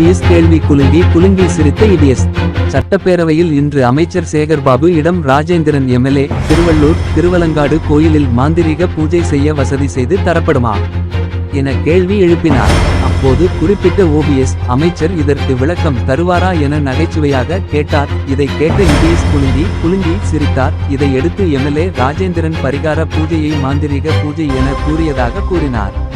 கேள்வி குலுங்கி குலுங்கி சிரித்த இபிஎஸ் சட்டப்பேரவையில் இன்று அமைச்சர் சேகர்பாபு இடம் ராஜேந்திரன் எம்எல்ஏ திருவள்ளூர் திருவலங்காடு கோயிலில் மாந்திரீக பூஜை செய்ய வசதி செய்து தரப்படுமா? என கேள்வி எழுப்பினார். அப்போது குறிப்பிட்ட ஓபிஎஸ் அமைச்சர் இதற்கு விளக்கம் தருவாரா என நகைச்சுவையாக கேட்டார். இதை கேட்ட இபிஎஸ் குலுங்கி குலுங்கி சிரித்தார். இதையடுத்து எம்எல்ஏ ராஜேந்திரன் பரிகார பூஜையை மாந்திரீக பூஜை என கூறியதாக கூறினார்.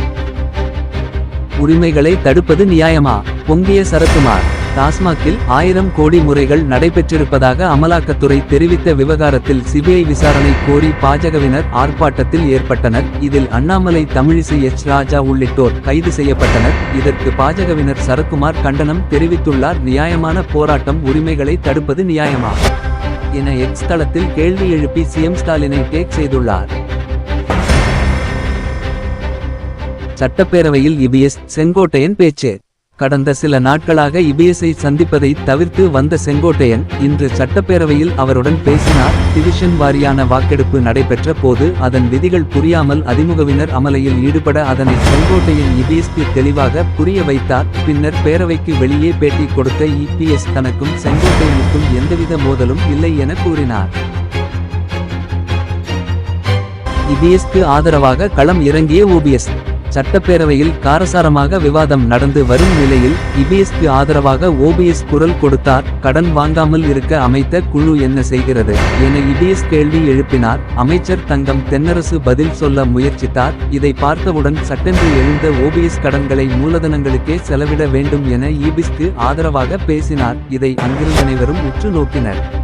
உரிமைகளை தடுப்பது நியாயமா? பொங்கிய சரத்குமார் டாஸ்மாகில் ஆயிரம் கோடி முறைகள் நடைபெற்றிருப்பதாக அமலாக்கத்துறை தெரிவித்த விவகாரத்தில் சிபிஐ விசாரணை கோரி பாஜகவினர் ஆர்ப்பாட்டத்தில் ஏற்பட்டனர். இதில் அண்ணாமலை தமிழிசை எச். ராஜா உள்ளிட்டோர் கைது செய்யப்பட்டனர். இதற்கு பாஜகவினர் சரத்குமார் கண்டனம் தெரிவித்துள்ளார். நியாயமான போராட்டம் உரிமைகளை தடுப்பது நியாயமா? என எக்ஸ் தளத்தில் கேள்வி எழுப்பி சிஎம் ஸ்டாலினை டேக் செய்துள்ளார். சட்டப்பேரவையில் இபிஎஸ் செங்கோட்டையன் பேச்சு. கடந்த சில நாட்களாக இபிஎஸ்ஐ சந்திப்பதை தவிர்த்து வந்த செங்கோட்டையன் இன்று சட்டப்பேரவையில் அவருடன் பேசினார். டிவிஷன் வாரியான வாக்கெடுப்பு நடைபெற்ற போது அதன் விதிகள் புரியாமல் அதிமுகவினர் அமலையில் ஈடுபட அதனை செங்கோட்டையன் இபிஎஸ்க்கு தெளிவாக புரிய வைத்தார். பின்னர் பேரவைக்கு வெளியே பேட்டி கொடுத்த இபிஎஸ் தனக்கும் செங்கோட்டையனுக்கும் எந்தவித மோதலும் இல்லை என கூறினார். இபிஎஸ்க்கு ஆதரவாக களம் இறங்கிய ஓபிஎஸ் சட்டப்பேரவையில் காரசாரமாக விவாதம் நடந்து வரும் நிலையில் இபிஎஸ்க்கு ஆதரவாக ஓபிஎஸ் குரல் கொடுத்தார். கடன் வாங்காமல் இருக்க அமைத்த குழு என்ன செய்கிறது என இபிஎஸ் கேள்வி எழுப்பினார். அமைச்சர் தங்கம் தென்னரசு பதில் சொல்ல முயற்சித்தார். இதை பார்த்தவுடன் சட்டென்று எழுந்த ஓபிஎஸ் கடன்களை மூலதனங்களுக்கே செலவிட வேண்டும் என இபிஎஸ்க்கு ஆதரவாக பேசினார். இதை அங்கிருந்த அனைவரும் உற்று நோக்கினர்.